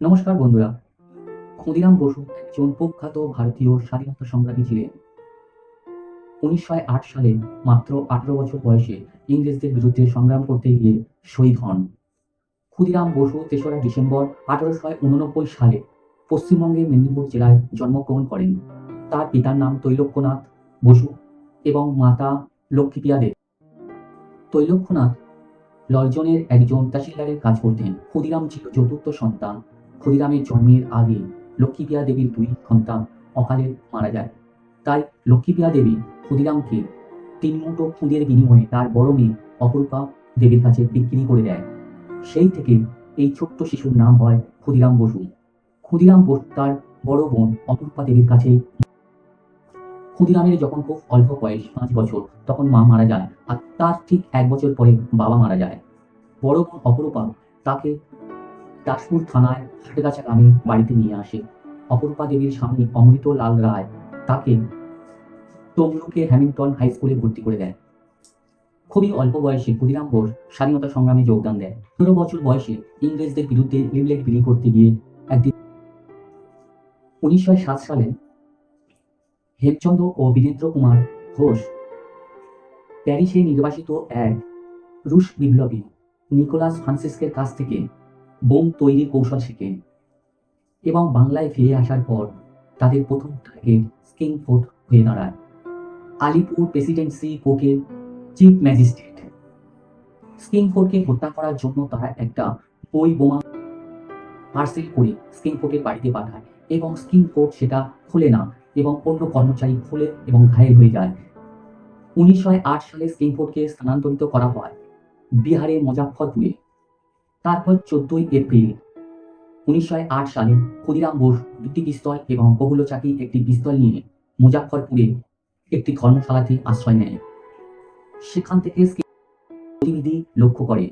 নমস্কার বন্ধুরা, ক্ষুদিরাম বসু একজন প্রখ্যাত ভারতীয় স্বাধীনতা সংগ্রামী ছিলেন। উনিশশো আট সালে মাত্র আঠারো বছর বয়সে ইংরেজদের বিরুদ্ধে সংগ্রাম করতে গিয়ে শহীদ হন। ক্ষুদিরাম বসু তেসরা ডিসেম্বর আঠারোশো উননব্বই সালে পশ্চিমবঙ্গের মেদিনীপুর জেলায় জন্মগ্রহণ করেন। তার পিতার নাম তৈলক্যনাথ বসু এবং মাতা লক্ষ্মীপ্রিয়া দেব। লর্জনের একজন তহসিলদারের কাজ করতেন। ক্ষুদিরাম ছিল চতুর্থ সন্তান। ক্ষুদিরামের জন্মের আগে লক্ষ্মীপ্রিয়া দেবীর দুই সন্তান অকালে মারা যায়। তাই লক্ষ্মীপ্রিয়া দেবী ক্ষুদিরামকে তিন মুঠো খুঁদের বিনিময়ে তার বড় মেয়ে অপরূপা দেবীর কাছে বিক্রি করে দেয়। সেই থেকে এই ছোট্ট শিশুর নাম হয় ক্ষুদিরাম বসু। ক্ষুদিরাম বসু তার বড় বোন অপরূপা দেবীর কাছে ক্ষুদিরামের যখন খুব অল্প বয়স, পাঁচ বছর, তখন মা মারা যায় আর তার ঠিক এক বছর পরে বাবা মারা যায়। বড় বোন অপরূপা তাকে দাসপুর থানায় হাটগাছা গ্রামে বাড়িতে নিয়ে আসে। অপরূপা দেবীর স্বামী অমৃত লাল রায় তাকে তমলুকে হ্যামিল্টন হাই স্কুলে ভর্তি করে দেয় খুবই অল্প বয়সে ক্ষুদিরাম বোস স্বাধীনতা সংগ্রামে যোগদান দেয় পনেরো বছর বয়সে ইংরেজদের বিরুদ্ধে লিমলেট বিলি করতে গিয়ে একদিন উনিশশো সাত সালে হেমচন্দ্র ও বীরেন্দ্র কুমার ঘোষ প্যারিসে নির্বাসিত এক রুশ বিপ্লবী নিকোলাস ফ্রান্সিসকের কাছ থেকে বোম তৈরির কৌশল শেখেন এবং বাংলায় ফিরে আসার পর তাদের প্রথম টার্গেট স্কিং ফোর্ট হয়ে দাঁড়ায়। আলিপুর প্রেসিডেন্সি কোর্টের চিফ ম্যাজিস্ট্রেট স্কিং ফোর্টকে হত্যা করার জন্য তারা একটা বই বোমা পার্সেল করে স্কিং ফোর্টের বাড়িতে পাঠায় এবং স্কিং ফোর্ট সেটা খুলে না এবং অন্য কর্মচারী খুলে এবং ঘায়েল হয়ে যায়। উনিশশো আট সালে স্কিং ফোর্টকে স্থানান্তরিত করা হয় বিহারের মুজাফফরপুরে। তারপর চোদ্দই এপ্রিল উনিশশো আট সালে ক্ষুদিরাম বোস দুটি পিস্তল এবং কবুলো চাকি একটি পিস্তল নিয়ে মুজাফফরপুরে একটি ধর্মশালাতে আশ্রয় নেয়। সেখান থেকে গতিবিধি লক্ষ্য করে।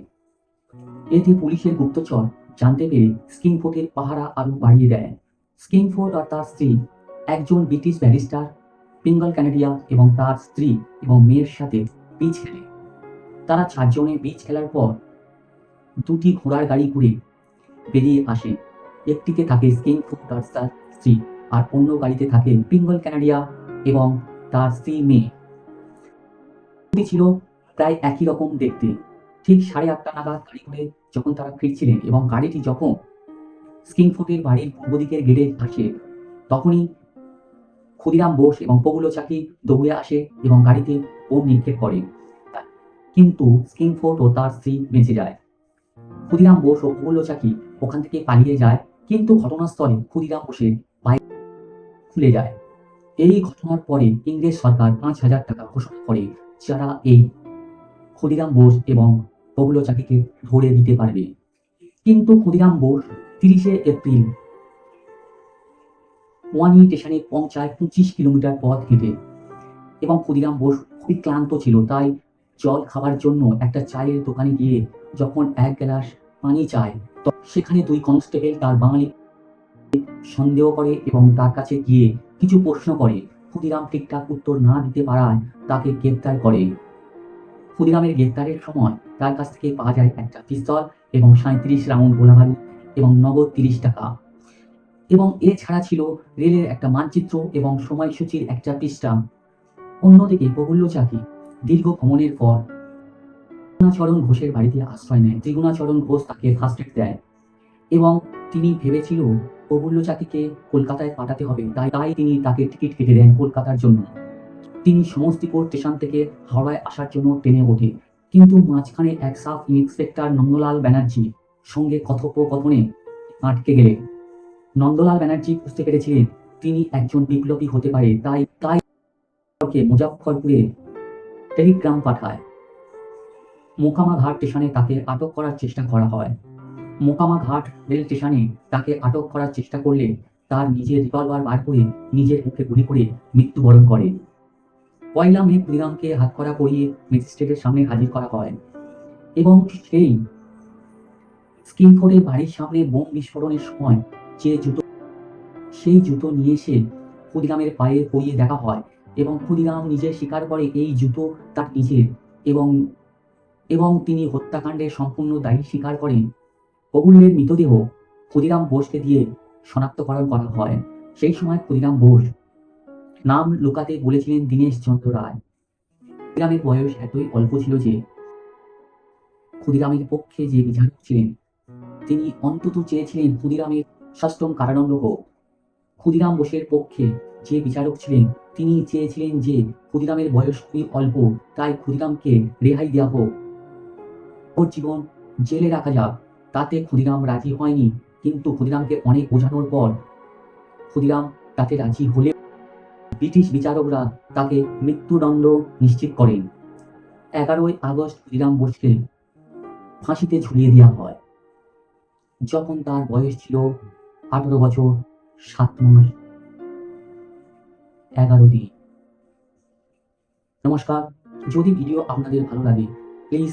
এতে পুলিশের গুপ্তচর জানতে পেরে স্কিংফোর্টের পাহারা আরও বাড়িয়ে দেয়। স্কিংফোর্ট আর তার স্ত্রী একজন ব্রিটিশ ব্যারিস্টার, পিঙ্গল ক্যানেডিয়া এবং তার স্ত্রী এবং মেয়ের সাথে বীচ খেলে। তারা চারজনে বীচ খেলার পর দুটি ঘোড়ার গাড়ি করে বেরিয়ে আসে। একটিতে থাকে স্কিং ফুট তার স্ত্রী। আর অন্য গাড়িতে থাকে পিঙ্গল ক্যানাডিয়া এবং তার স্ত্রী মেয়ে। ছিল প্রায় একই রকম দেখতে। ঠিক সাড়ে আটটা নাগাদ গাড়ি করে যখন তারা ফিরছিলেন এবং গাড়িটি যখন স্কিং ফুটের বাড়ির পূর্ব দিকের গেটে আসে, তখনই ক্ষুদিরাম বোস এবং পগুলো চাকি দৌড়ে আসে এবং গাড়িতে বোম নিক্ষেপ করে। কিন্তু স্কিং ফোর্ট ও তার স্ত্রী বেঁচে যায়। ক্ষুদিরাম বোস ও পগুলো চাকি ওখান থেকে পালিয়ে যায়, কিন্তু ঘটনাস্থলে ক্ষুদিরাম বোসের বাইক খুলে যায়। এই ঘটনার পরে ইংরেজ সরকার পাঁচ হাজার টাকা ঘোষণা করে যারা এই ক্ষুদিরাম বোস এবং পগুলো চাকিকে ধরে দিতে পারবে। কিন্তু ক্ষুদিরাম বোস তিরিশে এপ্রিল ওয়ানি স্টেশনে পৌঁছায় পঁচিশ কিলোমিটার পথ হেঁটে। এবং ক্ষুদিরাম বোস খুবই ক্লান্ত ছিল, তাই জল খাবার জন্য একটা চায়ের দোকানে গিয়ে যখন এক গ্লাস পানি চায় সেখানে দুই কনস্টেবল তার বাঙালি সন্দেহ করে এবং তার কাছে গিয়ে কিছু প্রশ্ন করে। ক্ষুদিরাম ঠিকঠাক উত্তর না দিতে পারায় তাকে গ্রেপ্তার করে। ক্ষুদিরামের গ্রেপ্তারের সময় তার কাছ থেকে পাওয়া যায় একটা পিস্তল এবং সাঁত্রিশ রাউন্ড গোলাবারুদ এবং নগদ তিরিশ টাকা। এবং এছাড়া ছিল রেলের একটা মানচিত্র এবং সময়সূচির একটা পৃষ্ঠা। অন্যদিকে প্রফুল্ল চাকি দীর্ঘ ভ্রমণের পর ত্রিগুণাচরণ ঘোষের বাড়িতে আশ্রয় নেয়। ত্রিগুণাচরণ ঘোষ তাকে ফার্স্ট দেয় এবং তিনি ভেবেছিল, প্রফুল্ল চাকিকে কলকাতায় পাঠাতে হবে। তাই তাই তিনি তাকে টিকিট কেটে দেন কলকাতার জন্য। তিনি সমস্তিপুর স্টেশন থেকে হাওড়ায় আসার জন্য ট্রেনে ওঠে। কিন্তু মাঝখানে এক সাব ইন্সপেক্টর নন্দলাল ব্যানার্জি সঙ্গে কথোপকথনে আটকে গেলে। নন্দলাল ব্যানার্জি বুঝতে পেরেছিলেন তিনি একজন বিপ্লবী হতে পারে। তাই তাই তাকে মুজাফফরপুরে টেলিগ্রাম পাঠায়। মোকামা ঘাট স্টেশনে তাকে আটক করার চেষ্টা করা হয়। মোকামা ঘাট রেল স্টেশনে তাকে আটক করার চেষ্টা করলে তার নিজের রিভলভার বার করে নিজের মুখে গুলি করে মৃত্যুবরণ করে। পয়লা মে ক্ষুদিরামকে হাতকড়া পরিয়ে ম্যাজিস্ট্রেটের সামনে হাজির করা হয় এবং সেই স্কিনফোর্ডের বাড়ির সামনে বোম বিস্ফোরণের সময় যে জুতো সেই জুতো নিয়ে এসে ক্ষুদিরামের পায়ে পরিয়ে দেখা হয় এবং ক্ষুদিরাম নিজে স্বীকার করে এই জুতো তার নিজের এবং এবং তিনি হত্যাকাণ্ডের সম্পূর্ণ দায়ী স্বীকার করেন। কবুলের মৃতদেহ ক্ষুদিরাম বোসকে দিয়ে শনাক্তকরণ করা হয়। সেই সময় ক্ষুদিরাম বোস নাম লুকাতে বলেছিলেন দীনেশ চন্দ্র রায়। ক্ষুদিরামের বয়স এতই অল্প ছিল যে ক্ষুদিরামের পক্ষে যে বিচারক ছিলেন, তিনি অন্তত চেয়েছিলেন ক্ষুদিরামের ষষ্ঠম কারাদণ্ড হোক। ক্ষুদিরাম বোসের পক্ষে যে বিচারক ছিলেন, তিনি চেয়েছিলেন যে ক্ষুদিরামের বয়স খুবই অল্প, তাই ক্ষুদিরামকে রেহাই দেওয়া হোক। ওর জীবন জেলে রাখা যাক। তাতে ক্ষুদিরাম রাজি হয়নি, কিন্তু ক্ষুদিরামকে অনেক বোঝানোর পর ক্ষুদিরাম তাতে রাজি হলে ব্রিটিশ বিচারকরা তাকে মৃত্যুদণ্ড নিশ্চিত করেন। এগারোই আগস্ট ক্ষুদিরাম বোসকে ফাঁসিতে ঝুলিয়ে দেওয়া হয়। যখন তার বয়স ছিল আঠারো বছর, সাত মাস, এগারো দিন। নমস্কার। যদি ভিডিও আপনাদের ভালো লাগে প্লিজ